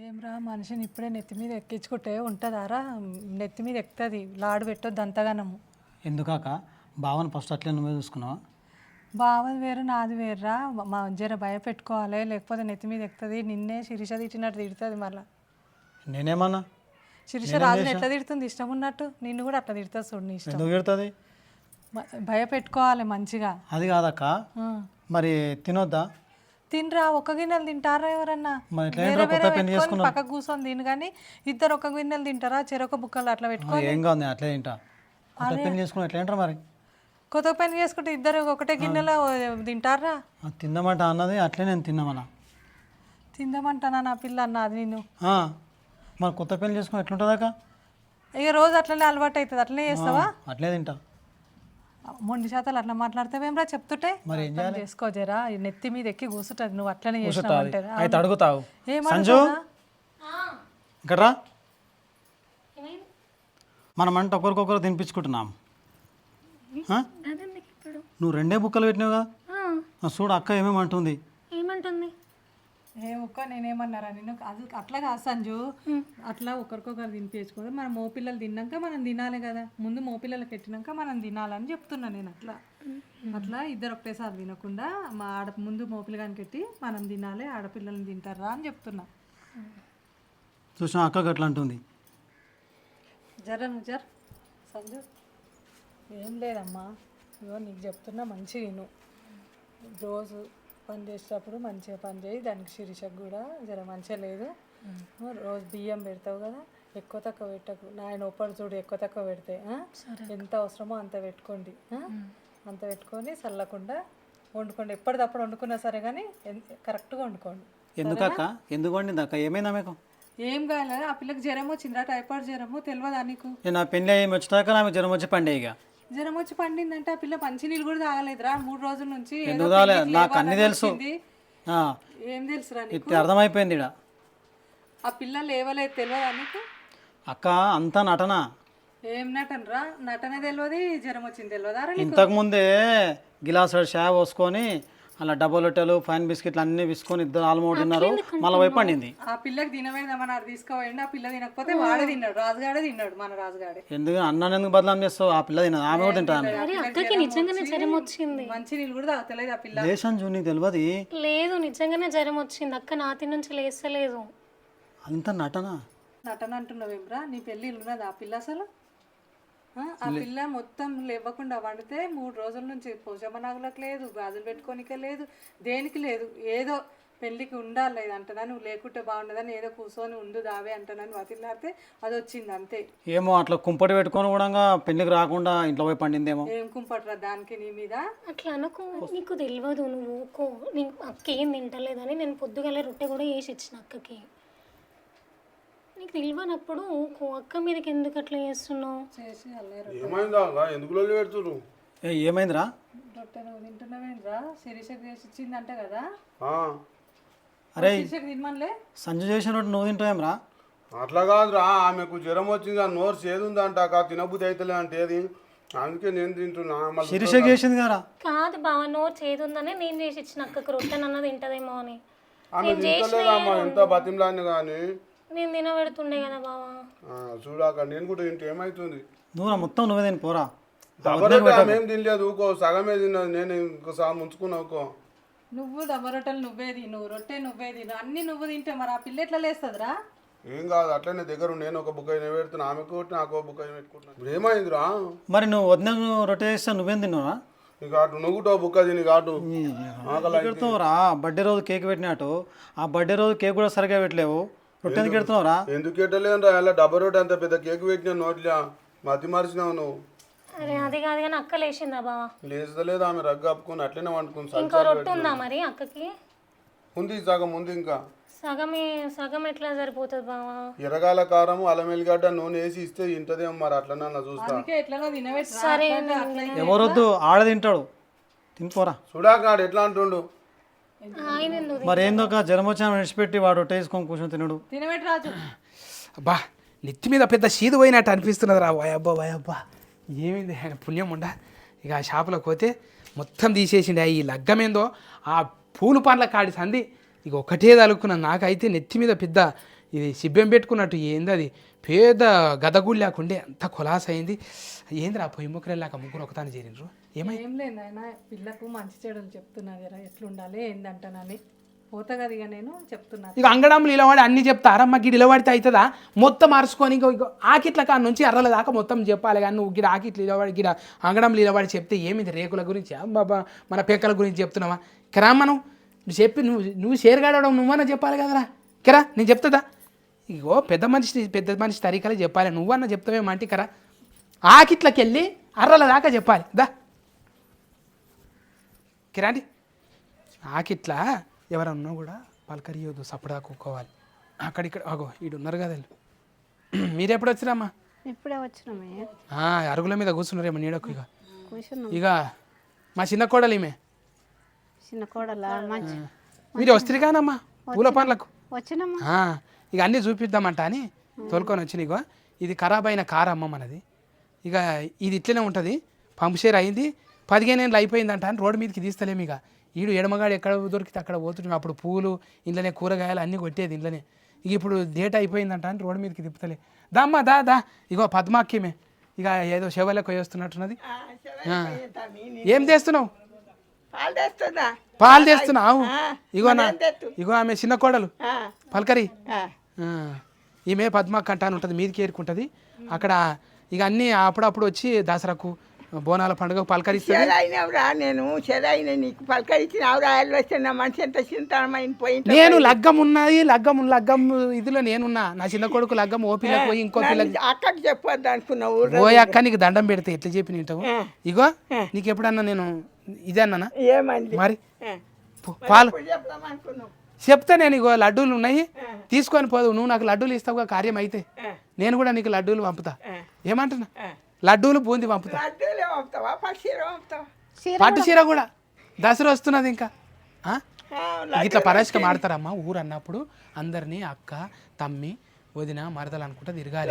ఏమ్రా మనిషిని ఇప్పుడే నెత్తి మీద ఎక్కించుకుంటే ఉంటుందారా? నెత్తి మీద ఎక్కుతుంది లాడు పెట్టొద్దు అంతగానము. ఎందుకాక? బావని ఫస్ట్ అట్లే నువ్వే చూసుకున్నావా? బావది వేరు నాది వేరురా. మా జర భయపెట్టుకోవాలి లేకపోతే నెత్తి మీద ఎక్కుతుంది. నిన్నే శిరీష తిట్టినట్టు తిడుతుంది మళ్ళీ. నేనేమన్నా? శిరీష రాజుని ఎట్లా తిడుతుంది? ఇష్టం ఉన్నట్టు నిన్ను కూడా అట్లా తిడుతుంది చూడు నీ ఇష్టం. ఎందుకు మ- భయపెట్టుకోవాలి మంచిగా. అది కాదక్క. మరి తినొద్దా? తినరా ఒక్క గిన్నెలు తింటారా ఎవరన్నా? వేరే పెట్టుకొని పక్కకు కూర్చొని తిను కానీ ఇద్దరు ఒక గిన్నెలు తింటారా చెరొక బుక్కలు అట్లా పెట్టుకో ఏం కాదు నేను అట్లే తింటా. పెళ్ళి చేసుకుని ఎట్లా తింటారు మరి? కొత్త పని చేసుకుంటే ఇద్దరు ఒకటే గిన్నెలో తింటారా? తిందామంట అన్నది అట్లే నేను తిన్నామన్నా తిందామంటానా నా పిల్ల అన్నది నిన్ను? ఆ, మరి కొత్త పెళ్ళి చేసుకుని ఎట్లుంటుందాక ఇక రోజు అట్లనే అలవాటు అవుతుంది అట్లనే చేస్తావా? అట్లే తింటా. మొండి శాతాలు అట్లా మాట్లాడతావేమ్రా చెప్తుంటే మరి ఏం అర్థం చేసుకో జరా ఈ నెత్తి మీద ఎక్కి కూర్చుంటుంది నువ్వు అట్లనే అయితే అడుగుతావు. సంజు? ఇక్కడ మనం అంటే ఒకరికొకరు తినిపించుకుంటున్నాం. నువ్వు రెండే బుక్కలు పెట్టినావు కదా ఆ, చూడు అక్క ఏమేమి అంటుంది ఏమంటుంది? ఏ ఒక్క నేనేమన్నారా నేను అది అట్లా కాదు సంజు. అట్లా ఒకరికొకరు తినిపించుకోదు. మనం మోపిల్లలు తిన్నాక మనం తినాలి కదా. ముందు మోపిల్లలకి పెట్టినాక మనం తినాలని చెప్తున్నా నేను అట్లా. అట్లా ఇద్దరు ఒకటేసారి తినకుండా మా ఆడ ముందు మోపిల్లగానికి పెట్టి మనం తినాలి ఆడపిల్లల్ని తింటారా అని చెప్తున్నా. చూసిన అక్కకి అట్లా అంటుంది. జర నువ్వు జర. సంజు ఏం లేదమ్మా. ఇగో నీకు చెప్తున్నా మంచిగా విను. రోజు పని చేసేటప్పుడు మంచిగా పని చేయి దానికి శిరీషకు కూడా జర మంచిగా లేదు. రోజు బియ్యం పెడతావు కదా ఎక్కువ తక్కువ పెట్టకు. నాయన ఒప్పటి చూడు ఎక్కువ తక్కువ పెడితే ఆ? ఎంత అవసరమో అంత పెట్టుకోండి? అంత పెట్టుకొని చల్లకుండా వండుకోండి. ఎప్పటిదప్పుడు వండుకున్నా సరే కానీ కరెక్ట్గా వండుకోండి. ఎందుకక్క ఎందుకు వండింది అక్క? ఏమైందా మీకు? ఏం కాలేదు. ఆ పిల్లకి జ్వరం వచ్చిందా టైఫాయిడ్ జ్వరము తెలియదా నీకు? నేను నా పెళ్ళి అయ్యి వచ్చాక నాకు జ్వరం వచ్చి పండే ఇక. జ్వరం వచ్చి పండిందంటే ఆ పిల్ల మంచినీళ్ళు కూడా తాగలేదురా. మూడు రోజుల నుంచి ఏదో ఎందుకు నాకు అన్ని తెలుసు. వచ్చింది. ఆ, ఏం తెలుసురా నీకు? ఇది అర్థమైపోయింది ఇడ ఆ పిల్ల లేవలేదు తెలియదా నీకు? అక్క అంతా నటన. ఏం నటనరా? నటన తెలియదు జ్వరం వచ్చింది తెలియదా రా నీకు ఇంతకుముందే గిలాస్ షా పోసుకొని అలా డబుల్ రొట్టెలు ఫైన్ బిస్కెట్లు అన్ని విసుకొని ఇద్దరు ఆల్మోట్ తిన్నారు. మళ్ళీ వైపు పండింది. ఆ పిల్లకి తినవేద్దామని అది తీసుకోవండి ఆ పిల్ల తినకపోతే వాడే తిన్నాడు రాజుగాడే తిన్నాడు మన రాజుగాడే. ఎందుకు? అన్నాను ఎందుకు బదలాం చేస్తావు? ఆ పిల్ల తినదు ఆమె కూడా తింటాను అక్కకి నిజంగానే జ్వరం వచ్చింది. మంచినీళ్ళు కూడా తాగలేదు ఆ పిల్ల. దేశం నీకు తెలియదు లేదు నిజంగానే జ్వరం వచ్చింది. అక్క నాతి నుంచి లేస్తలేదు. అంత నటన? నటన అంటున్నావేమ్రా నీ పెళ్ళి ఉన్నది ఆ పిల్ల అసలు? ఆ, పిల్ల మొత్తం లేవకుండా వండితే మూడు రోజుల నుంచి పోషమనాగులకు లేదు గాజులు పెట్టుకోనికే లేదు దేనికి లేదు ఏదో పెళ్ళికి ఉండాలి ఇది అంటనా నువ్వు లేకుంటే బాగుండదని ఏదో కూర్చొని ఉండు దావే అంటానని వదిలాడితే అది వచ్చింది అంతే. ఏమో అట్లా కుంపటి పెట్టుకొని కూడా పెళ్ళికి రాకుండా ఇంట్లో పోయి పండిందేమో. ఏం కుంపట్రా దానికి నీ మీద? అట్లా అనుకో నీకు తెలియదు నువ్వు ఊకో అక్క ఏం తింటలేదని నేను పొద్దుగల రొట్టె కూడా వేసి ఇచ్చిన అక్కకి. నీకు తెలియనప్పుడు అక్క మీదకి ఎందుకు అట్లా చేస్తున్నావు? చేసి అల్లేరు ఏమైందా? ఎందుకు లొల్లి పెడుతురు ఏ ఏమైందిరా? రొట్టె నువ్వు తింటున్నావేంట్రా? శిరీషకు చేసి ఇచ్చిందంట కదా. ఆ, అరే శిరీషకు తినమనిలే? సంజు చేసిన రొట్టె నువ్వు తింటావేమ్రా అట్లా కాదురా ఆమెకు జ్వరం వచ్చింది ఆ నోరు చేదుందంట అక్క తినబుద్ధి అవుతలే అంటే ఏది? అందుకే నేను తింటున్నా మళ్ళీ శిరీష చేసింది కదా కాదు బావ నోరు చేదుందని నేను చేసి ఇచ్చిన అక్కకి రొట్టె అన్నది తింటదేమో అని. ఆమె తింటలేదమ్మా ఎంత బతిమలాన్ని కానీ నేను తినబెడుతుండే కదా బావా. చూడాక నేను కూడా తింటే ఏమవుతుంది నువ్వు నా మొత్తం నువ్వే తిని పోరా. ఆమెం తినలేదు ఊకో సగమే తిన్నది నేను ఇంకోసారి ముంచుకున్నా ఊకో. నువ్వు దమ్మ రొట్టెలు నువ్వే తిను రొట్టె నువ్వే తిను అన్ని నువ్వు తింటే మరి ఆ పిల్ల ఎట్లా లేస్తుందిరా? ఏం కాదు అట్లనే దగ్గర నేను ఒక బుక్ అయిన పెడుతున్నా ఆమెకు ఒకటి నాకు ఒక బుక్ అయిన పెట్టుకుంటున్నా ఇప్పుడు ఏమైందిరా? మరి నువ్వు వదిన రొట్టె చేస్తే నువ్వేం తిన్నావా నీకు అటు నువ్వు కూడా బుక్క తిని కాటు. పెడుతున్నావురా బర్త్డే రోజు కేక్ పెట్టినట్టు. ఆ బర్త్డే రోజు కేక్ కూడా సరిగా పెట్టలేవు. రొట్టె ఎందుకు పెడుతున్నావురా ఎందుకు ఎట్టలేదురా అలా డబ్బా రోడ్డు అంత పెద్ద కేక్ పెట్టిన నోట్లా మతి మరిచినావు నువ్వు. అరే అది కాదు కానీ అక్క లేచిందా బావా? లేచలేదు ఆమె రగ్గు కప్పుకొని అట్లనే వండుకుని ఇంకో రొట్టె ఉందా మరి అక్కకి? ఉంది సగం ఉంది ఇంకా. సగమే సగం ఎట్లా సరిపోతుంది బావా? ఎర్రగాల కారం అల్లం ఎల్లిగడ్డ నూనె వేసి ఇస్తే ఇంటదేమో మరి అట్లనే అన్న చూస్తా. అందుకే ఎట్లనో తినబెట్టరా సరే ఎవరొద్దు ఆడ తింటాడు. తినిపోరా చూడాక ఆడు ఎట్లా అంటుండు? మరి ఏందో వచ్చినా విడిచిపెట్టి వాడు వేసుకొని కూర్చొని తినడు. తినబెట్టి రాజు. అబ్బా నెత్తి మీద పెద్ద సీదు పోయినట్టు అనిపిస్తున్నది రా. వాయబ్బా వాయబ్బా ఏమైంది? ఆయన పుణ్యం ఉండ ఇక ఆ షాపులోకి పోతే మొత్తం తీసేసిండు. ఈ లగ్గమేందో ఆ పూలు పండ్ల కాడి సంది. ఇక ఒకటే తలుక్కున్న నాకైతే నెత్తి మీద పెద్ద ఇది సిబ్బెం పెట్టుకున్నట్టు ఏంది అది? పేద గదగుళ్ళు లేకుండే అంత కొలాస అయింది ఏంది ఆ పొయ్యి ముక్కరే లేక ముగ్గురు ఒకతాను చేరిండ్రు? ఏం లేదు ఆయన పిల్లకు మంచి చెడులు చెప్తున్నా కదా ఎట్లుండాలి ఏందంటానని. పోతా కదా ఇక నేను చెప్తున్నా. ఇక అంగడంలో ఇలవాడి అన్ని చెప్తారమ్మ గిడి ఇలవాడితే అవుతుందా మొత్తం అరుచుకొని ఇంకో ఇగో ఆకిట్ల కాడ నుంచి అర్రల దాకా మొత్తం చెప్పాలి కానీ నువ్వు గిడ ఆకిట్లు ఇలవాడి గిడ అంగడంలో ఇలవాడి చెప్తే ఏమిది? రేకుల గురించి? బాబా మన పెక్కల గురించి చెప్తున్నావా? కిరా మనం నువ్వు. చెప్పి నువ్వు నువ్వు షేర్గాడడం నువ్వన్నా చెప్పాలి కదరా? కిరా నేను చెప్తుందా? ఇగో పెద్ద మనిషి పెద్ద మనిషి తరీకాలే చెప్పాలి. నువ్వన్నా చెప్తావేమో అంటే కరా? ఆకిట్లకి వెళ్ళి అర్రల దాకా చెప్పాలి. దా. కిరాండి ఆకిట్లా ఎవరన్నా కూడా పలకరియొద్దు సపడా కూకోవాలి అక్కడిక్కడ అగో ఈడు ఉన్నారు కదా. మీరు ఎప్పుడు వచ్చిరమ్మా ఇప్పుడే వచ్చినామే. అరుగుల మీద కూర్చున్నారేమో నీడకు ఇక ఇక మా చిన్న కోడలు? ఈమె చిన్న కోడల మీరు వస్తారు కానమ్మా పూల ఆ, ఇక అన్నీ చూపిద్దామంట అని తోలుకొని వచ్చి ఇగో. ఇది ఖరాబ్ అయిన కారు అమ్మ మనది. ఇక ఇది ఇట్లనే ఉంటుంది. పంప్ షేర్ అయింది. పదిహేను ఏళ్ళు అయిపోయిందంట అని రోడ్డు మీదకి తీస్తలేము ఇక. ఈడు ఎడమగాడు ఎక్కడ దొరికితే అక్కడ పోతుంటాం అప్పుడు పూలు ఇంట్లోనే కూరగాయలు అన్నీ కొట్టేది ఇంట్లోనే ఇక ఇప్పుడు డేట్ అయిపోయిందంట అని రోడ్డు మీదకి తిప్పుతలే. దామ్మా దా దా. ఇగో పద్మాక్యమే. ఇక ఏదో శివలకు వేస్తున్నట్టున్నది. ఏం చేస్తున్నావు పాలు తెస్తున్నావు ఇగో నా? ఇగో ఆమె చిన్న కోడలు. పలకరి. ఈమె పద్మక్క అంట అని ఉంటుంది మీదికి ఏరుకుంటుంది. అక్కడ ఇక అన్నీ అప్పుడప్పుడు వచ్చి దసరాకు బోనాల పండుగ పలకరిస్తుంది? చెదైనవురా నేను నీకు పలకరించిన వస్తే నా మనిషి ఎంత చింతనమైన పోయి నేను లగ్గం ఉన్నది లగ్గం లగ్గం ఇదిలో నేనున్నా. నా చిన్న కొడుకు లగ్గం ఓ పిల్ల పోయి ఇంకో పిల్ల అక్కకి చెప్పొద్దు అనుకున్నావు ఓ అక్క నీకు దండం పెడితే ఎట్లా చెప్పి నింటావు ఇగో నీకు ఎప్పుడన్నా నేను ఇదే అన్నానా? మరి? పాలు. చెప్తే నేను ఇగో లడ్డూలు ఉన్నాయి తీసుకొని పోదు. నువ్వు నాకు లడ్డూలు ఇస్తావుగా కార్యం అయితే నేను కూడా నీకు లడ్డూలు పంపుతా. ఏమంటున్నా? లడ్డూలు బూంది పంపుతా. లడ్డూలే పంపుతావా? పక్షీలు పంపుతావా? పట్టు చీర కూడా. దసరా వస్తున్నది ఇంకా. ఇట్లా పరాశకం ఆడతారమ్మా ఊరు అన్నప్పుడు అందరినీ అక్క తమ్మి వదిన మరదలు అనుకుంటా తిరగాలి.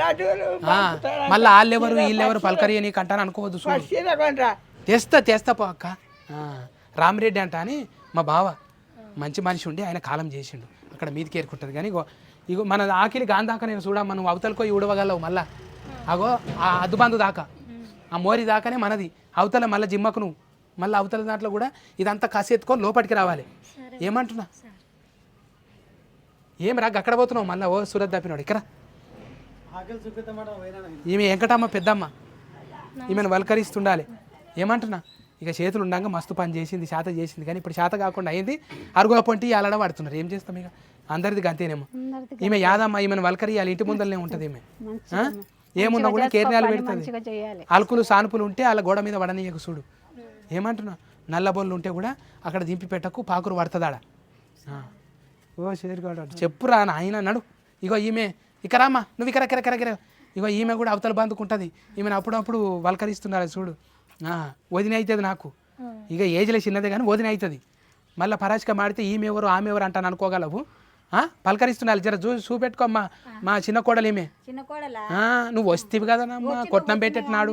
మళ్ళీ వాళ్ళెవరు వీళ్ళెవరు పలకరి నీకు అంటాను అనుకోవద్దు తెస్తా తెస్తా పో అక్క. రామిరెడ్డి అంట అని మా బావ మంచి మనిషి ఉండి ఆయన కాలం చేసిండు. అక్కడ మీదికి ఏరుకుంటుంది. కానీ ఇగో ఇగో మన ఆకిలి గాని దాకా నేను చూడమ్మా నువ్వు అవతలకో ఉడవగలవు మళ్ళా. అగో ఆ అద్దుబందు దాకా. ఆ మోరి దాకానే మనది. అవతల మళ్ళీ జిమ్మకు నువ్వు. మళ్ళీ అవతల దాంట్లో కూడా ఇదంతా కసెత్తుకొని లోపలికి రావాలి. ఏమంటున్నా? ఏం రా అక్కడ పోతున్నావు మళ్ళీ ఓ సూరత్ తప్పినాడు ఇక్కడ. ఈమె వెంకటమ్మ పెద్దమ్మ. ఈమెను వల్కరిస్తుండాలి. ఏమంటున్నా? ఇక చేతులు ఉండగా మస్తు పని చేసింది శాత చేసింది. కానీ ఇప్పుడు శాత కాకుండా అయింది. అరుగుల పొంటి అలడ పడుతున్నారు. ఏం చేస్తాం ఇక? అందరిది గంతేనేమో. ఈమె యాదమ్మ ఈమెను వల్కరియాలి. ఇంటి ముందరనే ఉంటుంది ఈమె? ఏమున్నా కూడా కేర్యాలు పెడుతుంది. అలుకులు సానుపులు ఉంటే అలా గోడ మీద పడనీయకు చూడు. ఏమంటున్నా? నల్ల బొల్లు ఉంటే కూడా అక్కడ దింపి పెట్టకు పాకురు పడుతుందాడ. ఓ చేరుగాడు చెప్పురా నాయన నడు. ఇగో ఈమె ఇకరామ్మా నువ్వు ఇక్కడ ఇక్కడ ఇక్కడ ఇగో ఈమె కూడా అవతల బందుకుంటుంది ఈమెను అప్పుడప్పుడు వల్కరిస్తున్నారు చూడు. వదిన అవుతుంది నాకు. ఇక ఏజ్లో చిన్నదే కానీ వదిన అవుతుంది మళ్ళీ పరాచిక మాడితే ఈమె ఎవరు ఆమె ఎవరు అంటాను అనుకోగలవు? పలకరిస్తున్నారు. జర చూ చూపెట్టుకోమ్మా. మా చిన్న కోడలు? ఆ, నువ్వు వస్తేవి కదనమ్మా కొట్నం పెట్టేట్టున్నాడు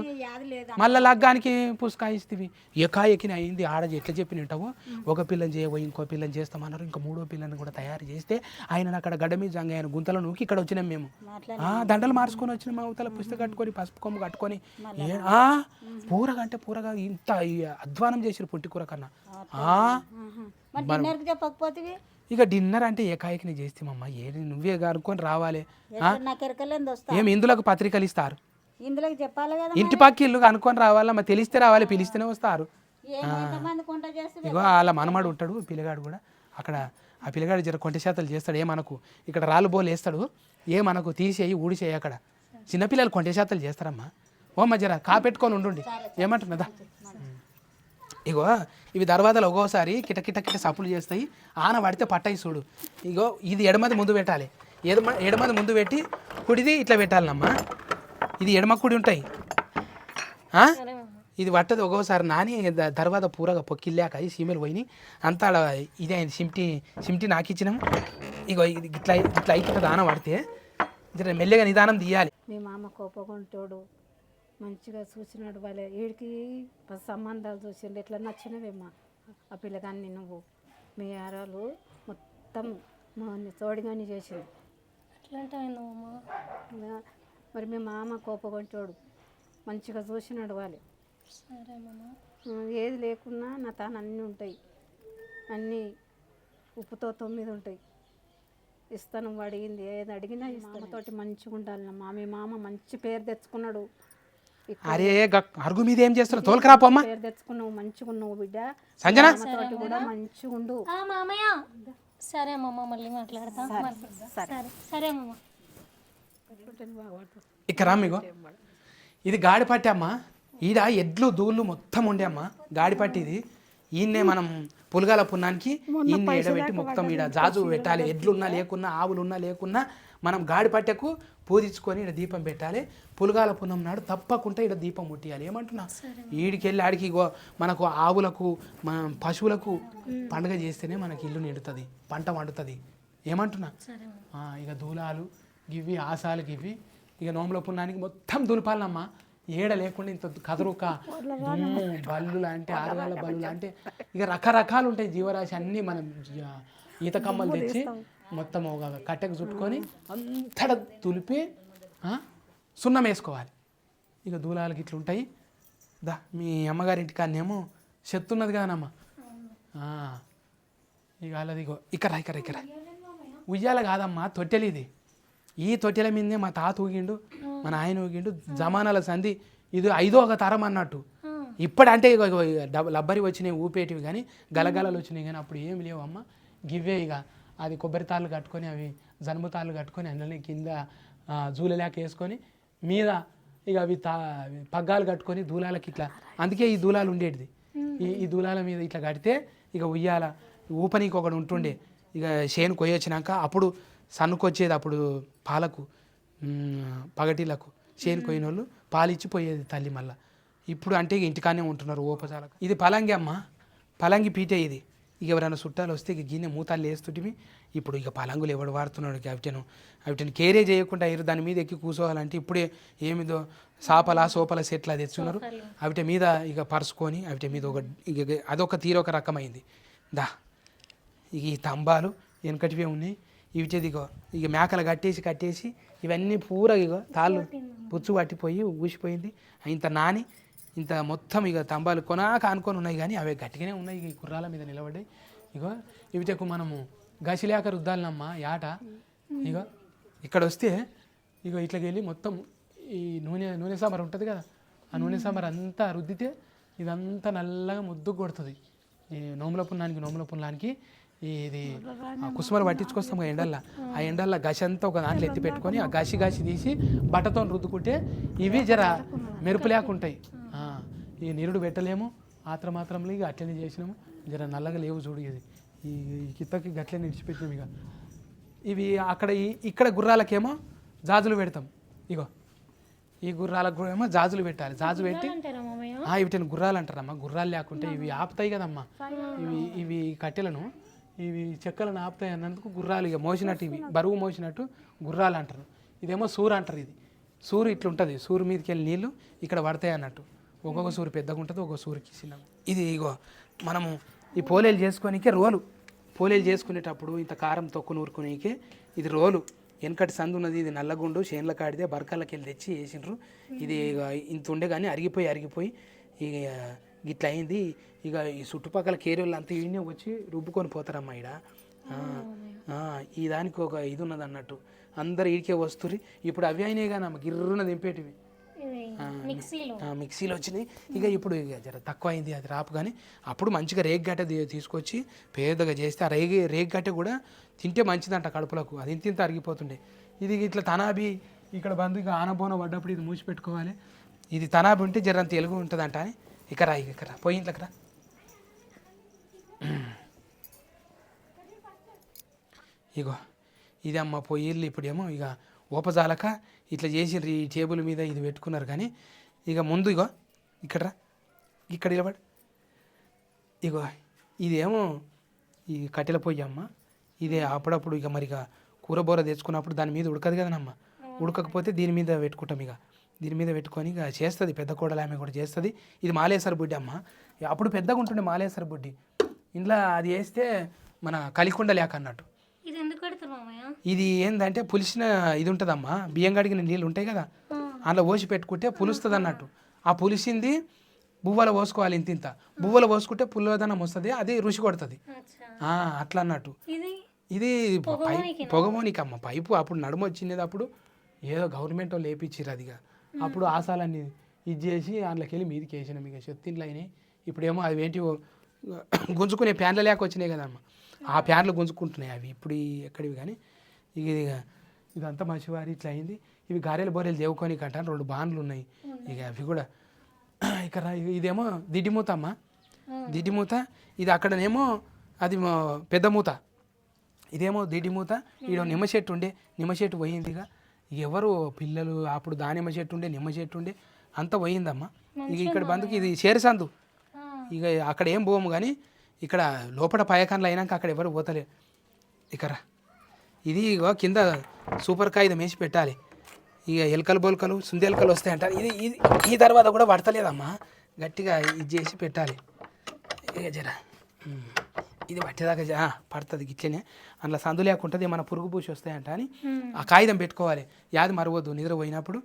మళ్ళా లగ్గానికి పుస్తకాయిస్తేవి. ఎకాయకిన అయింది. ఆడ ఎట్లా చెప్పి ఉంటావు ఒక పిల్లని చేయబోయి ఇంకో పిల్లని చేస్తామన్నారు. ఇంకా మూడో పిల్లని కూడా తయారు చేస్తే ఆయన అక్కడ గడ్డ మీద జంగ ఆయన గుంతలో నూకి ఇక్కడ వచ్చినాం మేము. ఆ, దండలు మార్చుకొని వచ్చినాం అవతల పుస్తకం కట్టుకొని పసుపు కొమ్ము కట్టుకొని. పూరగా అంటే పూరగా ఇంత అధ్వానం చేసారు పుట్టి కూర కన్నా. చెప్పకపోతే ఇక డిన్నర్ అంటే ఏకాయకిని చేస్తామమ్మా. ఏది నువ్వే కనుక్కొని రావాలి. ఏమి ఇందులోకి పత్రికలు ఇస్తారు? ఇందులోకి చెప్పాలి కదా ఇంటి పక్క ఇల్లు అనుకొని రావాలా తెలిస్తే రావాలి పిలిస్తేనే వస్తారు. చేస్తే ఇగో వాళ్ళ మనమాడు ఉంటాడు పిల్లగాడు కూడా. అక్కడ ఆ పిల్లగాడు జర కొంట శాతలు చేస్తాడు ఏమనకు ఇక్కడ రాళ్ళు బోలు వేస్తాడు ఏమనకు తీసేయి ఊడిసేయి అక్కడ. చిన్నపిల్లలు కొంట శాతలు చేస్తారమ్మా. ఓ మధ్యరా కాపెట్టుకొని ఉండుండి. ఏమంటున్నదా ఇగో ఇవి దర్వాజాలు ఒక్కోసారి కిట కిట సప్పులు చేస్తాయి. ఆన పడితే పట్టాయి చూడు. ఇగో ఇది ఎడమది ముందు పెట్టాలి. ఎడమ ఎడమది ముందు పెట్టి కుడిది ఇట్లా పెట్టాలమ్మా ఇది ఎడమ కుడి ఉంటాయి. ఇది పట్టదు. ఒక్కోసారి నాని తర్వాత పూరగా పొక్కిల్లాక ఈ సీమెలు పోయినాయి అంతా ఇదే అయింది. సిమ్టి సిమ్టి నాకు ఇచ్చినాము ఇగో ఇది ఇట్లా ఇట్లా అయిపోతుంది దానం పడితే. జర మెల్లగా నిదానం తీయాలి. మీ మామ కోపగుంటోడు మంచిగా చూసినాడు వాళ్ళే వీడికి సంబంధాలు చూసిండు. ఎట్లా నచ్చినవేమ్మా ఆ పిల్లగాన్ని నువ్వు. మీ ఆరాలు మొత్తం మా తోడుగాని చేసింది ఎట్లాంటి మరి మీ మామ కోపగొంటోడు. మంచిగా చూసి నడవాలి సరే మామ. ఆ, ఏది లేకున్నా నా తాను అన్నీ ఉంటాయి. అన్నీ ఉప్పుతో తొమ్మిది ఉంటాయి. ఇస్తాను అడిగింది. ఏది అడిగినా మామతోటి మంచిగా ఉండాలి మా మీ మామ మంచి పేరు తెచ్చుకున్నాడు. అరే అరుగు మీద ఏం చేస్తున్నావు? తోలుకరాపమ్మా పేరు తెచ్చుకున్నావు మంచిగా ఉన్నావు బిడ్డ. సంజన? కూడా మంచిగా ఉండు. ఆ మామయ్య. సరే అమ్మమ్మ మళ్ళీ మాట్లాడతా. సరే సరే. అమ్మమ్మ ఇక్కడ మీకు ఇది గాడిపట్టి అమ్మ. ఈడ ఎడ్లు దూళ్ళు మొత్తం ఉండే అమ్మ. గాడిపట్టి ఇది ఈయన్నే మనం పులగాల పున్నానికి ఈయన్ని ఎడబెట్టి మొత్తం ఈడ జాజు పెట్టాలి. ఎడ్లున్నా లేకున్నా ఆవులున్నా లేకున్నా మనం గాడిపట్టెకు పూజించుకొని ఈడ దీపం పెట్టాలి. పులగాల పున్నం నాడు తప్పకుండా ఈడ దీపం ముట్టియాలి. ఏమంటున్నా? ఈడికి వెళ్ళి ఆడికి మనకు ఆవులకు మన పశువులకు పండుగ చేస్తేనే మనకి ఇల్లు నిండుతుంది పంట వండుతుంది ఏమంటున్నా? ఇక దూలాలు గివి ఆసాలు గివి ఇక నోముల పున్నానికి మొత్తం దులపాలమ్మా. ఏడ లేకుండా ఇంత కదరుక దుమ్ము బల్లు లాంటి ఆరుగాల బల్లు లాంటి ఇక రకరకాలు ఉంటాయి జీవరాశి అన్నీ మనం ఈత కమ్మలు తెచ్చి మొత్తం ఒక కట్టెకు చుట్టుకొని అంతట తులిపి సున్నం వేసుకోవాలి. ఇక దూలాలకి ఇట్లా ఉంటాయి. దా మీ అమ్మగారింటి ఇంటికాన్నేమో చెత్తున్నది కానమ్మా ఇక అలాది ఇగో ఇక్కడ ఇక్కడ ఇక్కడ ఉయ్యాల కాదమ్మా తొట్టెలు ఇది. ఈ తొట్టెల మీదే మా తాత ఊగిండు మన ఆయన ఊగిండు జమానాల సంధి. ఇది ఐదో ఒక తరం అన్నట్టు. ఇప్పుడంటే ఇగ లబ్బరి వచ్చినాయి ఊపేటివి కానీ గలగలలు వచ్చినాయి కానీ అప్పుడు ఏం లేవు అమ్మ గివ్వే ఇక. అది కొబ్బరి తాళ్ళు కట్టుకొని అవి జనుము తాళ్ళు కట్టుకొని అందులో కింద జూలెలాక వేసుకొని మీద ఇక అవి తా పగ్గాలు కట్టుకొని దూలాలకి ఇట్లా అందుకే ఈ దూలాలు ఉండేటిది. ఈ ఈ దూలాల మీద ఇట్లా కడితే ఇక ఉయ్యాల ఊపనీకి ఒకడు ఉంటుండే. ఇక చేను కొయ్యొచ్చినాక అప్పుడు సన్నుకొచ్చేది అప్పుడు పాలకు పగటిలకు చేను కొయ్యిన వాళ్ళు పాలిచ్చి పోయేది తల్లి మళ్ళా. ఇప్పుడు అంటే ఇక ఇంటికానే ఉంటున్నారు ఓపచాలకు ఇది పలంగి అమ్మ. పలంగి పీటే ఇది. ఇక ఎవరైనా చుట్టాలు వస్తే ఇక గిన్నె మూతాలు వేస్తుంటివి ఇప్పుడు ఇక పలంగులు ఎవడు వాడుతున్నాడు అవిటను అవిటను కేరే చేయకుండా ఎరు దాని మీద ఎక్కి కూర్చోవాలంటే ఇప్పుడే ఏమిదో సాపల సోపల సెట్ల తెచ్చున్నారు. అవిట మీద ఇక పరుచుకొని అవిట మీద ఒక ఇక అదొక తీరొక రకమైంది. దా ఇక ఈ తంబాలు వెనకటివే ఉన్నాయి. ఇవి ఇదిగో ఇక మేకలు కట్టేసి కట్టేసి ఇవన్నీ పూర ఇగో తాళ్ళు పుచ్చు పట్టిపోయి ఊసిపోయింది ఇంత నాని ఇంత మొత్తం ఇక తంబాలు కొనాక అనుకొని ఉన్నాయి కానీ అవి గట్టిగానే ఉన్నాయి. ఈ కుర్రాల మీద నిలబడి ఇగో ఇవిటకు మనము గసిలేక రుద్దాలనమ్మా యాట ఇగో ఇక్కడ వస్తే ఇగో ఇట్లకి వెళ్ళి మొత్తం ఈ నూనె నూనె సాంబార్ ఉంటుంది కదా ఆ నూనె సాంబార్ అంతా రుద్దితే ఇదంతా నల్లగా ముద్దు కొడుతుంది. ఈ నోముల పున్నానికి నోముల పున్నానికి ఇది కుసుమలు పట్టించుకొస్తాం కదా ఎండల్లా. ఆ ఎండల్లా గసి అంతా ఒక దాంట్లో ఎత్తి పెట్టుకొని ఆ గసి గసి తీసి బట్టతో రుద్దుకుంటే ఇవి జర మెరుపు లేకుంటాయి ఈ నిరుడు పెట్టలేము ఆత్ర మాత్రంలో ఇక అట్లనే చేసినాము. జర నల్లగా లేవు చూడు ఇది. ఈ కిత్తకి గట్లనే ఇడిచిపెట్టినాం ఇక. ఇవి అక్కడ ఈ- ఇక్కడ గుర్రాలకేమో జాజులు పెడతాం. ఇగో ఈ గుర్రాలకు కూడా ఏమో జాజులు పెట్టాలి. జాజు పెట్టి వీటిని గుర్రాలు అంటారమ్మా గుర్రాలు లేకుంటే ఇవి ఆపుతాయి కదమ్మా. ఇవి ఇవి కట్టెలను ఇవి చెక్కలను ఆపుతాయి అన్నందుకు గుర్రాలు ఇక మోసినట్టు ఇవి. బరువు మోసినట్టు గుర్రాలు అంటారు. ఇదేమో సూరు అంటారు ఇది. సూరు ఇట్లా ఉంటుంది సూరు మీదకి వెళ్ళి నీళ్ళు ఇక్కడ పడతాయి అన్నట్టు. ఒక్కొక్క సూరు పెద్దగా ఉంటుంది ఒక్కొక్క సూరుకి చిన్న ఇది ఇగో మనము ఈ పోలేలు చేసుకోనికే రోలు. పోలేలు చేసుకునేటప్పుడు ఇంత కారం తొక్కు నూరుకునేకే ఇది రోలు. వెనకటి సందు ఉన్నది ఇది నల్లగుండు చేనుల కాడితే బరకాలకి వెళ్ళి తెచ్చి వేసిండ్రు. ఇది ఇక ఇంత ఉండే కానీ అరిగిపోయి అరిగిపోయి ఇక ఇట్లా అయింది. ఇక ఈ చుట్టుపక్కల కేరీలు అంతా ఈయనే వచ్చి రుబ్బుకొని పోతారమ్మా ఈడ. ఈ దానికి ఒక ఇది ఉన్నది అన్నట్టు అందరు ఈడికే వస్తుర్రి. ఇప్పుడు అవి అయినాయి కానీ అమ్మ గిర్రున దింపేటివి. మిక్సీలో. మిక్సీలో వచ్చినాయి. ఇక ఇప్పుడు ఇక జర తక్కువ అయింది అది రాపు కానీ అప్పుడు మంచిగా రేగ్గడ్డ తీ- తీసుకొచ్చి పేదగా చేస్తే ఆ రేగి రేగ్గడ్డ కూడా తింటే మంచిదంట కడుపులకు. అది ఇంత ఇంత అరిగిపోతుండే. ఇది ఇట్లా తనాబి ఇక్కడ బంధు ఇక ఆనబోన పడ్డప్పుడు ఇది మూసి పెట్టుకోవాలి. ఇది తనాబి ఉంటే జరంత ఎలుగు ఉంటుందంట అని. ఇక్కడ రా ఇక ఇక్కడ రా. పోయి ఇంట్లోకి ఇగో ఇది అమ్మ పొయ్యిళ్ళు ఇప్పుడేమో ఇక ఓపజాలక ఇట్లా చేసి ఈ టేబుల్ మీద ఇది పెట్టుకున్నారు కానీ ఇక ముందు ఇగో ఇక్కడ రా. ఇక్కడ నిలబడి. ఇగో ఇదేమో ఈ కట్టెల పొయ్యి ఇదే అప్పుడప్పుడు ఇక మరి ఇక కూర బోర తెచ్చుకున్నప్పుడు దాని మీద ఉడకదు కదనమ్మ ఉడకకపోతే దీని మీద పెట్టుకుంటాం ఇక. దీని మీద పెట్టుకొని ఇక చేస్తుంది పెద్ద కోడలు ఆమె కూడా చేస్తుంది. ఇది మాలేశ్వర బుడ్డి అమ్మ. అప్పుడు పెద్దగా ఉంటుండే మాలేశ్వర బుడ్డి. ఇంట్లో అది వేస్తే మన కలికొండ లేక అన్నట్టు. ఇది ఏంటంటే పులిసిన ఇది ఉంటుందమ్మా బియ్యం కడిగిన నీళ్ళు ఉంటాయి కదా. అందులో పోసి పెట్టుకుంటే పులుస్తుంది అన్నట్టు ఆ పులిసింది బువ్వలో పోసుకోవాలి ఇంత ఇంత. బువ్వలో పోసుకుంటే పుల్లదనం వస్తుంది అది రుచి కొడుతుంది. అట్లా అన్నట్టు ఇది? పొగమోనికమ్మ. పైపు అప్పుడు నడుము వచ్చినది అప్పుడు ఏదో గవర్నమెంట్ వాళ్ళు వేపించారు అదిగా. అప్పుడు ఆశాలన్నీ ఇది చేసి అందులోకి వెళ్ళి మీదికి వేసినాం ఇక. చెత్తింట్లో అయినాయి. ఇప్పుడేమో అవి ఏంటి గుంజుకునే ప్యాన్ల లేక వచ్చినాయి కదమ్మ. ఆ ప్యాన్లు గుంజుకుంటున్నాయి అవి. ఇప్పుడు ఎక్కడివి కానీ. ఇక ఇది ఇదంతా మంచివారి ఇట్లా అయింది. ఇవి గారెలు బోరెలు దేవుకొని కంట రెండు బాన్లు ఉన్నాయి. ఇక అవి కూడా ఇక రా- ఇదేమో దిడ్డిమూత అమ్మ. దిడ్డిమూత ఇది అక్కడనేమో అది పెద్ద మూత. ఇదేమో దిడ్డి మూత ఈడ నిమ్మ చెట్టు ఉండే. నిమ్మ చెట్టు పోయిందిగా ఇక ఎవరు పిల్లలు అప్పుడు దానిమ్మ చెట్టు ఉండే నిమ్మ చెట్టు ఉండే అంతా పోయిందమ్మా. ఇక ఇక్కడ బందుకు ఇది చేరసందు. ఇక అక్కడ ఏం పోము కానీ ఇక్కడ లోపల పయకాన్లు అయినాక అక్కడ ఎవరు పోతలే ఇక్కడ ఇది ఇగో కింద సూపర్ కాగితం వేసి పెట్టాలి. ఇక ఎలకలు బొలకలు సుంది ఎలకలు వస్తాయి అంటారు ఇది ఇది ఈ తర్వాత కూడా పడతలేదమ్మా. గట్టిగా ఇది చేసి పెట్టాలి. ఇక జర. ఇది పట్టేదాకా పడుతుంది గిట్లనే. అందులో సందు లేకుంటుంది మన పురుగు పూసి వస్తాయంట అని. ఆ కాగితం పెట్టుకోవాలి. యాది మరవద్దు నిద్ర పోయినప్పుడు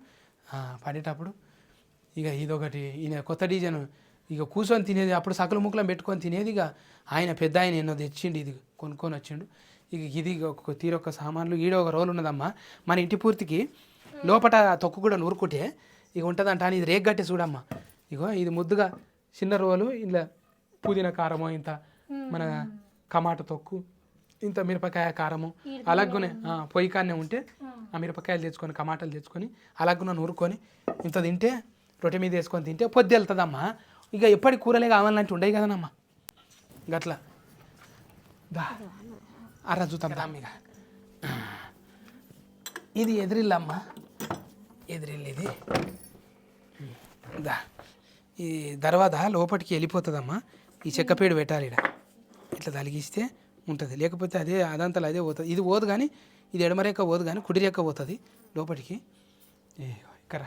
పడేటప్పుడు. ఇక ఇదొకటి ఈయన కొత్త డిజైన్. ఇక కూర్చొని తినేది అప్పుడు సకల ముక్కలం పెట్టుకొని తినేది ఇక ఆయన పెద్ద ఆయన ఎన్నో తెచ్చిండు ఇది కొనుక్కొని వచ్చిండు. ఇక ఇది ఒక తీరొక్క సామాన్లు ఈడ ఒక రోల్ ఉన్నదమ్మా. మన ఇంటి పూర్తికి లోపట తొక్కు కూడా నూరుకుంటే ఇక ఉంటుందంట అని ఇది రేగ్ గట్టి చూడమ్మా. ఇగో ఇది ముద్దుగా చిన్న రోలు ఇలా పుదీనా కారము ఇంత మన టమాటా తొక్కు ఇంత మిరపకాయ కారము అలాగనే పొయ్యి కాడనే ఉంటే ఆ. మిరపకాయలు తెచ్చుకొని టమాటాలు తెచ్చుకొని అలాగున నూరుకొని ఇంత తింటే రొట్టె మీద వేసుకొని తింటే పొద్దు వెళ్తుందమ్మా. ఇక ఎప్పటి కూరలే కావాలంటే ఉండేవి కదనమ్మా. గట్లా. దా. అర్ర చూద్దాం రా ఇక ఇది ఎదిరిల్లమ్మా. ఎదిరిల్లు ఇది. దా. ఈ తర్వాత లోపలికి వెళ్ళిపోతుందమ్మా. ఈ చెక్కపేడు పెట్టాలి ఇక్కడ ఇట్లా తలిగిస్తే ఉంటుంది. లేకపోతే అదే అదంతా అదే పోతుంది. ఇది పోదు కానీ ఇది ఎడమరేక పోదు కానీ కుడి రేఖ పోతుంది లోపలికి ఏ ఇక్కడ.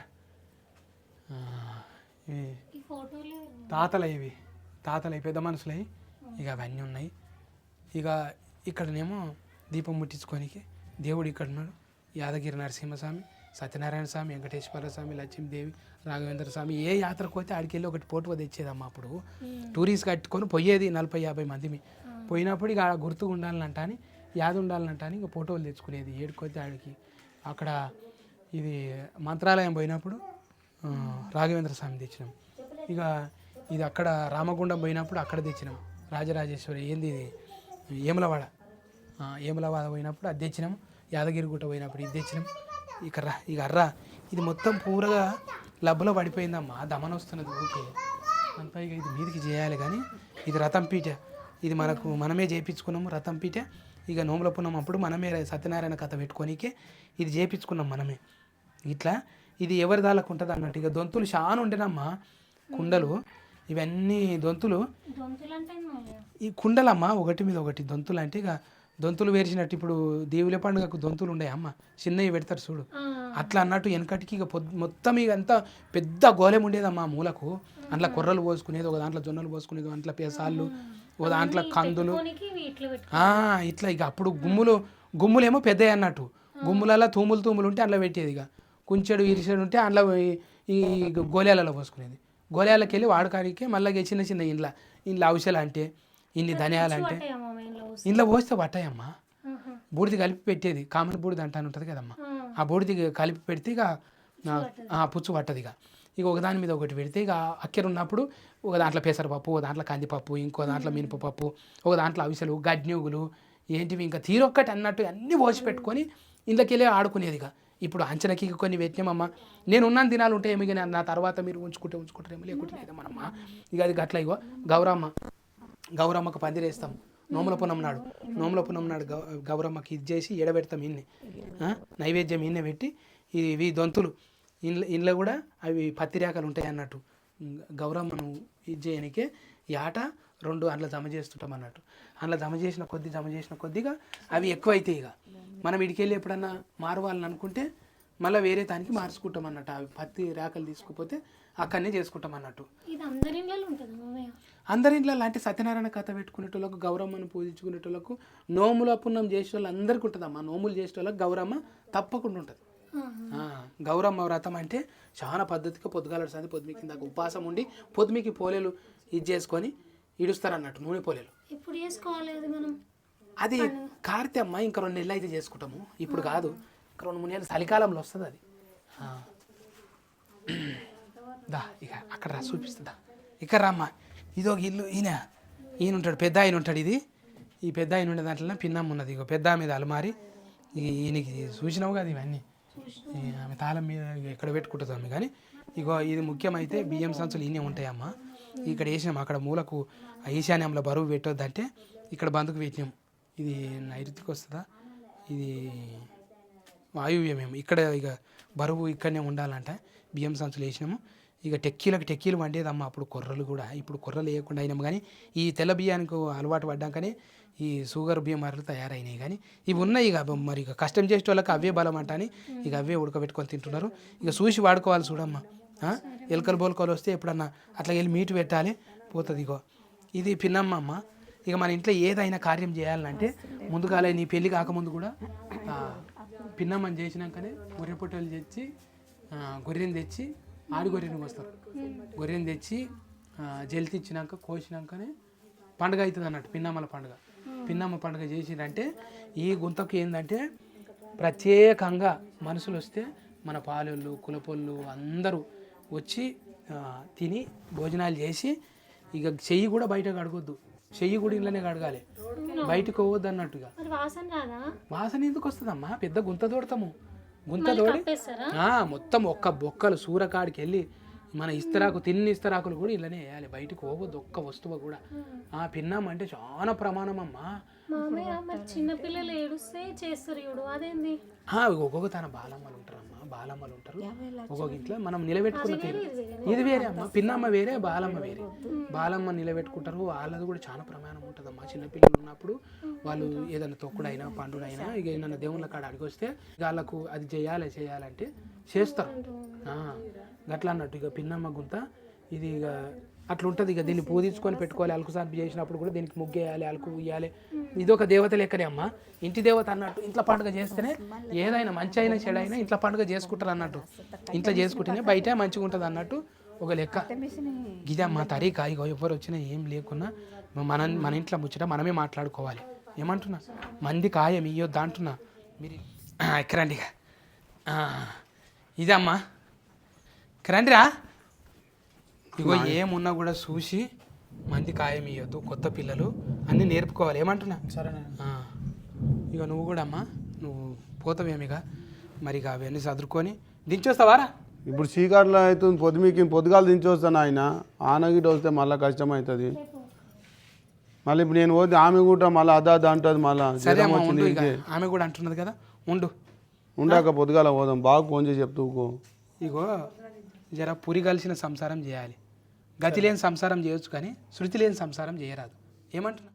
తాతలు ఇవి తాతలు పెద్ద మనుషులవి ఇక అవన్నీ ఉన్నాయి. ఇక ఇక్కడనేమో దీపం ముట్టించుకోనికి దేవుడు ఇక్కడ ఉన్నాడు యాదగిరి నరసింహస్వామి సత్యనారాయణ స్వామి వెంకటేశ్వర స్వామి లక్ష్మీదేవి రాఘవేంద్ర స్వామి ఏ యాత్రకు పోతే ఆడికి వెళ్ళి ఒకటి పోటువ తెచ్చేదమ్మా అప్పుడు. టూరిస్ట్ కట్టుకొని పోయేది నలభై యాభై మందిమి. పోయినప్పుడు ఇక ఆడ గుర్తుగా ఉండాలంట అని యాద ఉండాలంట అని ఇక ఫోటోలు తెచ్చుకునేది. ఏడుకొస్తే ఆడికి. అక్కడ ఇది మంత్రాలయం పోయినప్పుడు రాఘవేంద్ర స్వామి తెచ్చినాం. ఇక ఇది అక్కడ రామగుండం పోయినప్పుడు అక్కడ తెచ్చినాం. రాజరాజేశ్వరి ఏంది ఇది? ఏమలవాడ? ఏమలవాడ పోయినప్పుడు అది తెచ్చినాం. యాదగిరిగుట్ట పోయినప్పుడు ఇది తెచ్చినాం. ఇక రా ఇక అర్రా ఇది మొత్తం పూరగా లబ్బులో పడిపోయిందమ్మా. దమన వస్తున్నది ఊకే అంతా ఇక ఇది మీదికి చేయాలి కానీ ఇది రథం పీట. ఇది మనకు మనమే చేయించుకున్నాము రథం పీట. ఇక నోముల పున్నం అప్పుడు మనమే సత్యనారాయణ కథ పెట్టుకోనికే ఇది చేయించుకున్నాం మనమే. ఇట్లా ఇది ఎవరి దాళ్ళకు ఉంటుంది అన్నట్టు ఇక దొంతులు చాలా ఉండేనమ్మా కుండలు. ఇవన్నీ దొంతులు. ఈ కుండలమ్మ ఒకటి మీద ఒకటి దొంతులు అంటే ఇక దొంతులు వేర్చినట్టు ఇప్పుడు దేవుల పండుగకు దొంతులు ఉండే అమ్మ చిన్నవి పెడతారు చూడు. అట్లా అన్నట్టు వెనకటికి ఇక మొత్తం ఇక అంతా పెద్ద గోలెం ఉండేదమ్మా మూలకు. అందులో కొర్రలు పోసుకునేది ఒక దాంట్లో జొన్నలు పోసుకునేది దాంట్లో పేసాళ్ళు ఒక దాంట్లో కందులు. ఇట్లా ఇక అప్పుడు గుమ్ములు గుమ్ములేమో పెద్దవి అన్నట్టు. గుమ్ములలో తూములు తూములు ఉంటే అందులో పెట్టేది ఇక. కుంచెడు ఇరిసెడు ఉంటే అందులో ఈ- ఈ గోళాలలో పోసుకునేది. గోళాలకు వెళ్ళి వాడకానికి మళ్ళీ చిన్న చిన్న ఇండ్ల ఇండ్ల ఔషధాలు అంటే ఇన్ని ధనియాలు అంటే ఇంట్లో పోస్తే పట్టాయమ్మా. బూడిద కలిపి పెట్టేది కామన్ బూడిద అంటాను ఉంటుంది కదమ్మా. ఆ. బూడిద కలిపి పెడితే ఇక పుచ్చు పట్టదు. ఇక ఇక ఒక దాని మీద ఒకటి పెడితే ఇక అక్కెర ఉన్నప్పుడు ఒక దాంట్లో పెసరపప్పు ఒక దాంట్లో కందిపప్పు ఇంకో దాంట్లో మినపపప్పు ఒక దాంట్లో అవిసెలు గడ్నూగులు ఏంటివి ఇంకా తీరొక్కటి అన్నట్టు అన్నీ పోసి పెట్టుకొని ఇందులోకెళ్ళి ఆడుకునేది ఇక ఇప్పుడు అంచనకి కొన్ని పెట్టినామమ్మా నేను ఉన్నాను దినాలు ఉంటే ఏమి కానీ నా తర్వాత మీరు ఉంచుకుంటే ఉంచుకుంటారేమో లేకుంటే లేదమ్మా ఇక అది గట్ల ఇగో. గౌరమ్మ. గౌరమ్మకు పందిరేస్తాం నోముల పునం నాడు. నోముల పునం నాడు గౌ గౌరమ్మకి ఇది చేసి ఎడబెడతాం ఇన్ని నైవేద్యం ఇన్నే పెట్టి ఇవి దొంతులు. ఇండ్ల ఇండ్లో కూడా అవి పత్తిరేకలు ఉంటాయి అన్నట్టు. గౌరమ్మను ఇది చేయనికే ఈ ఆట రెండు అందులో జమ చేస్తుంటాం అన్నట్టు. అందులో జమ చేసిన కొద్ది జమ చేసిన కొద్దిగా అవి ఎక్కువ అవుతాయి ఇక. మనం ఇడికెళ్ళి ఎప్పుడన్నా మారవాలని అనుకుంటే మళ్ళీ వేరే దానికి మార్చుకుంటాం అన్నట్టు అవి పత్తి రేఖలు తీసుకుపోతే అక్కడనే చేసుకుంటాం అన్నట్టు అందరి ఉంటుంది ఇంట్లో లాంటి సత్యనారాయణ కథ పెట్టుకునేటోళ్ళకు గౌరమ్మను పూజించుకునేటోళ్ళకు నోముల పుణ్యం చేసే వాళ్ళు అందరికీ ఉంటుందమ్మా నోములు చేసే వాళ్ళకి గౌరమ్మ తప్పకుండా ఉంటుంది. గౌరమ్మ వ్రతం అంటే చాలా పద్ధతిగా పొద్దుగాల సంది పొద్దుమి కింద ఉపవాసం ఉండి పొద్దుమికి పోలేలు ఇది చేసుకొని ఇడుస్తారు అన్నట్టు నూనె పోలేలు. చేసుకోవాలి మనం? అది కార్తె అమ్మ ఇంకా రెండు నెలలు అయితే చేసుకుంటాము. ఇప్పుడు కాదు. ఇంకా రెండు మూడు నెలలు చలికాలంలో వస్తుంది అది. దా ఇక అక్కడ రా చూపిస్తుందా ఇక్కడ రామ్మా ఇది ఒక ఇల్లు ఈయన ఈయన ఉంటాడు పెద్ద ఆయన ఉంటాడు ఇది. ఈ పెద్ద ఆయన ఉండే దాంట్లో పిన్నమ్మ ఉన్నది. ఇక పెద్ద మీద అలమారి. ఈయనకి చూసినావు కదా ఇవన్నీ? ఆమె తాళం మీద ఎక్కడ పెట్టుకుంటుంది ఆమె కానీ ఇగో ఇది ముఖ్యమైతే బియ్యం సంచులు ఈయనే ఉంటాయమ్మా. ఇక్కడ వేసినాం. అక్కడ మూలకు ఈశాన్యంలో బరువు పెట్టొద్దంటే ఇక్కడ బందుకు పెట్టినాం. ఇది నైరుతికి వస్తుందా? ఇది వాయువ్యమేమో. ఇక్కడ ఇక బరువు ఇక్కడనే ఉండాలంట. బియ్యం సంచులు వేసినాము. ఇక టెక్కీలకు టెక్కీలు వండేదమ్మా. అప్పుడు కొర్రలు కూడా. ఇప్పుడు కొర్రలు వేయకుండా అయినాము కానీ ఈ తెల్ల బియ్యానికి అలవాటు పడ్డాకనే ఈ షుగర్ బియ్యం మరలు తయారైనాయి కానీ ఇవి ఉన్నాయి ఇక. మరి ఇక కష్టం చేసే వాళ్ళకి అవే బలం అంట అని ఇక అవే ఉడకబెట్టుకొని తింటున్నారు. ఇక చూసి వాడుకోవాలి చూడమ్మా. ఎలకలు బోల్కలు వస్తే ఎప్పుడన్నా అట్లా వెళ్ళి మీటు పెట్టాలి. పోతుంది ఇగో. ఇది పిన్నమ్మ అమ్మ ఇక మన ఇంట్లో ఏదైనా కార్యం చేయాలంటే ముందుగాలే నీ పెళ్ళి కాకముందు కూడా పిన్నమ్మని చేసినాకనే గొర్రె పొట్టలు తెచ్చి గొర్రెని తెచ్చి ఆడి గొర్రెని కోస్తారు గొర్రెని తెచ్చి ఆ, జల్తి ఇచ్చినాక కోసినాకనే పండుగ అవుతుంది అన్నట్టు పిన్నమ్మల పండుగ. పిన్నమ్మ పండుగ చేసిందంటే ఈ గుంతకు ఏంటంటే ప్రత్యేకంగా మనుషులు వస్తే మన పాలోళ్ళు కులపొళ్ళు అందరూ వచ్చి తిని భోజనాలు చేసి ఇక చెయ్యి కూడా బయట కడగొద్దు చెయ్యి కూడా ఇళ్ళనే కడగాలి. బయటకు పోవద్దు అన్నట్టుగా వాసన రాదా? వాసన ఎందుకు వస్తుందమ్మా? పెద్ద గుంత తోడతాము. గుంత ఆ, మొత్తం ఒక్క బొక్కలు సూరకాడికి వెళ్ళి మన ఇస్తరాకు తిన్ని ఇస్తరాకులు కూడా ఇలానే వేయాలి. బయటకు పోవద్దు ఒక్క వస్తువు కూడా. ఆ పిన్నం అంటే చాలా ప్రమాణం అమ్మా మామయ్య మరి చిన్నపిల్లలు ఏడుస్తే చేస్తారు చూడు. అదేంది? ఆ, ఒక్కొక్క తన బాలమ్మలు ఉంటారమ్మా. బాలమ్మలు ఉంటారు. ఒక్కొక్క ఇంట్లో మనం నిలబెట్టుకున్న తీరు. ఇది వేరే. అమ్మ. పిన్నమ్మ వేరే బాలమ్మ వేరే. బాలమ్మ నిలబెట్టుకుంటారు. వాళ్ళది కూడా చాలా ప్రమాణం ఉంటుందమ్మా. చిన్నపిల్లలు ఉన్నప్పుడు వాళ్ళు ఏదైనా తొక్కుడైనా పండుడైనా ఇక ఏదైనా దేవుళ్ళ కాడ అడిగి వస్తే వాళ్ళకు అది చేయాలి చేయాలంటే చేస్తారు. ఆ, గట్లా అన్నట్టు ఇక పిన్నమ్మ గుంత ఇది ఇక అట్లా ఉంటుంది ఇక దీన్ని పూజించుకొని పెట్టుకోవాలి. అలుకు సార్పు చేసినప్పుడు కూడా దీనికి ముగ్గేయాలి అలుకు ఇయ్యాలి ఇది ఒక దేవత లెక్కనే అమ్మ. ఇంటి దేవత అన్నట్టు ఇంట్లో పండుగ చేస్తేనే ఏదైనా మంచి అయినా చెడు అయినా ఇంట్లో పండుగ చేసుకుంటారు అన్నట్టు. ఇంట్లో చేసుకుంటేనే బయట మంచిగా ఉంటుంది అన్నట్టు ఒక లెక్క. ఇదమ్మా తరీకా. ఇక ఎవరు వచ్చినా ఏం లేకున్నా మన మన ఇంట్లో ముచ్చట మనమే మాట్లాడుకోవాలి. ఏమంటున్నా? మంది కాయం ఇయ్యొద్దు అంటున్నా మీరు ఎక్కరండి ఇక ఇదమ్మా. ఎక్కరండిరా ఇగో ఏమున్నా కూడా చూసి మంది ఖాయం ఇవ్వద్దు కొత్త పిల్లలు అన్నీ నేర్పుకోవాలి. ఏమంటున్నా? సరేనా. ఇక నువ్వు కూడా అమ్మా నువ్వు పోతావేమిగా? మరి ఇక అవన్నీ చదువుకొని దించొస్తావారా ఇప్పుడు చీకట్లో అవుతుంది పొద్దుమికి పొద్దుగాలు దించొస్తాను ఆయన ఆనగిట వస్తే మళ్ళీ కష్టం అవుతుంది మళ్ళీ ఇప్పుడు నేను పోతే ఆమె కూడా మళ్ళీ అదా అంటుంది మళ్ళీ సరే అమ్మా ఉండు ఇంకే. ఆమె కూడా అంటున్నది కదా ఉండు. ఉండాక పొద్దుగాల పోదాం బాగా ఫోన్ చేసి చెప్తూకో ఇగో జర పురి కలిసిన సంసారం చేయాలి. గతి లేని సంసారం చేయొచ్చు కానీ శృతి లేని సంసారం చేయరాదు. ఏమంటున్నా